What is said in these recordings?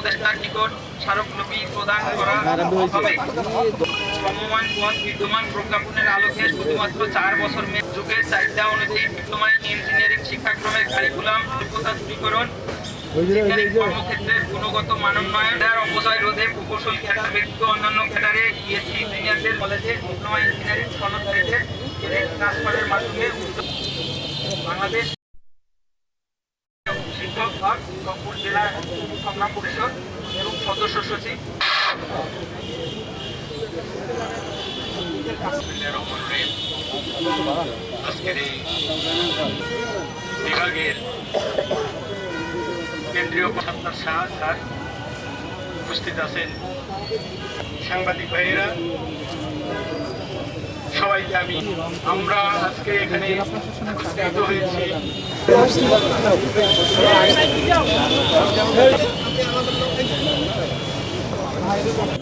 উপদেষ্টার নিকট স্মারকলিপি প্রদান করা হবে। ক্রমমান পথ বিদ্যমান প্রজ্ঞাপনের আলোকে শুধুমাত্র চার বছর মেয়াদ যুগের চাহিদা অনুযায়ী ইন ইঞ্জিনিয়ারিং শিক্ষাক্রমের কারিকুলাম যোগ্যতা দূরীকরণ কর্মক্ষেত্রের গুণগত মানোন্নয়ন এর অপচয় রোধে প্রকৌশল ক্যাডার ব্যতীত অন্যান্য ক্যাডারে বিএসসি ইঞ্জিনিয়ারদের কলেজে ডিপ্লোমা ইঞ্জিনিয়ারিং ক্রেডিট ট্রান্সফারের মাধ্যমে বাংলাদেশ জেলা সংগ্রাম পরিষদ এবং সদস্য সচিব। আজকের বিভাগের কেন্দ্রীয় প্রশাসন শাহ স্যার উপস্থিত আছেন সাংবাদিক ভাইয়েরা। সবাইকে আমি, আমরা আজকে এখানে হয়েছি।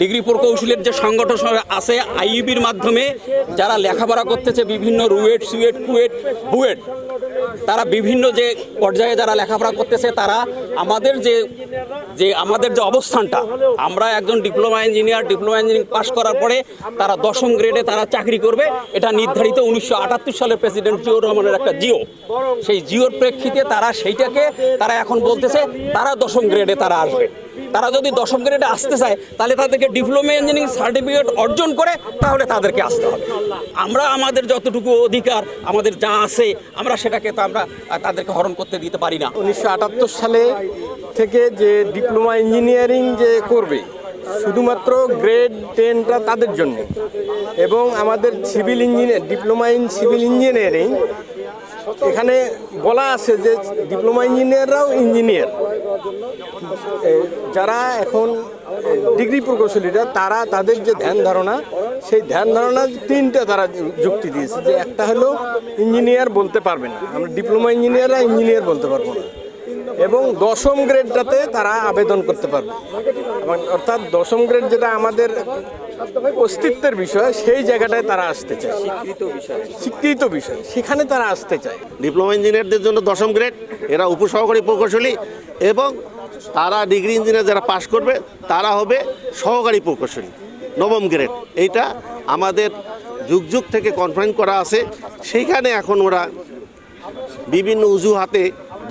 ডিগ্রি প্রকৌশলের যে সংগঠন আছে আইইবির মাধ্যমে যারা লেখাপড়া করতেছে বিভিন্ন রুয়েট, সুয়েট, কুয়েট, বুয়েট তারা বিভিন্ন যে পর্যায়ে যারা লেখাপড়া করতেছে, তারা আমাদের যে যে আমাদের যে অবস্থানটা, আমরা একজন diploma engineer, diploma engineering pass করার পরে তারা দশম গ্রেডে তারা চাকরি করবে। এটা নির্ধারিত উনিশশো আটাত্তর সালের প্রেসিডেন্ট জিও রহমানের একটা জিও। সেই জিওর প্রেক্ষিতে তারা সেইটাকে, তারা এখন বলতেছে, তারা দশম গ্রেডে তারা আসবে। তারা যদি দশম গ্রেডে আসতে চায়, তাহলে তাদেরকে ডিপ্লোমা ইঞ্জিনিয়ারিং সার্টিফিকেট অর্জন করে তাহলে তাদেরকে আসতে হবে। আমরা আমাদের যতটুকু অধিকার, আমাদের যা আছে, আমরা সেটাকে তো আমরা তাদেরকে হরণ করতে দিতে পারি না। উনিশশো আটাত্তর সালে থেকে যে ডিপ্লোমা ইঞ্জিনিয়ারিং যে করবে, শুধুমাত্র গ্রেড টেনটা তাদের জন্য। এবং আমাদের civil engineer diploma in civil engineering এখানে বলা আছে যে ডিপ্লোমা ইঞ্জিনিয়াররাও ইঞ্জিনিয়ার। যারা এখন ডিগ্রি প্রকৌশলীরা, তারা তাদের যে ধ্যান ধারণা, সেই ধ্যান ধারণা তিনটা তারা যুক্তি দিয়েছে যে একটা হলো ইঞ্জিনিয়ার বলতে পারবে না। আমরা ডিপ্লোমা ইঞ্জিনিয়াররা ইঞ্জিনিয়ার বলতে পারব না। এবং দশম গ্রেডটাতে তারা আবেদন করতে পারবে। এবং অর্থাৎ দশম গ্রেড যেটা আমাদের অস্তিত্বের বিষয় সেই জায়গাটায় তারা আসতে চায়। স্বীকৃত বিষয়। স্বীকৃত বিষয়। সেখানে তারা আসতে চায়। ডিপ্লোমা ইঞ্জিনিয়ারদের জন্য দশম গ্রেড এরা উপসহকারী প্রকৌশলী এবং তারা ডিগ্রি ইঞ্জিনিয়ার যারা পাশ করবে তারা হবে সহকারী প্রকৌশলী নবম গ্রেড এইটা আমাদের যুগ যুগ থেকে কনফারেন্স করা আছে। সেইখানে এখন ওরা বিভিন্ন অজুহাতে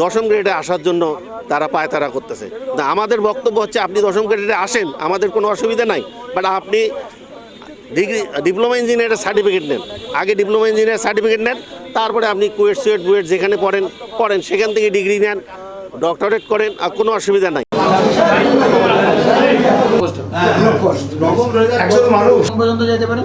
দশম গ্রেডে আসার জন্য তারা পায়তারা করতেছে। না আমাদের বক্তব্য হচ্ছে আপনি দশম গ্রেডে আসেন আমাদের কোনো অসুবিধা নাই বাট আপনি ডিগ্রি ডিপ্লোমা ইঞ্জিনিয়ারের সার্টিফিকেট নেন। আগে ডিপ্লোমা ইঞ্জিনিয়ার সার্টিফিকেট নেন তারপরে আপনি কুয়েট সুয়েট বুয়েট যেখানে পড়েন পড়েন সেখান থেকে ডিগ্রি নেন ডক্টরেট করেন আর কোনো অসুবিধা নাই। একজন মানুষ। পর্যন্ত যেতে পারেন?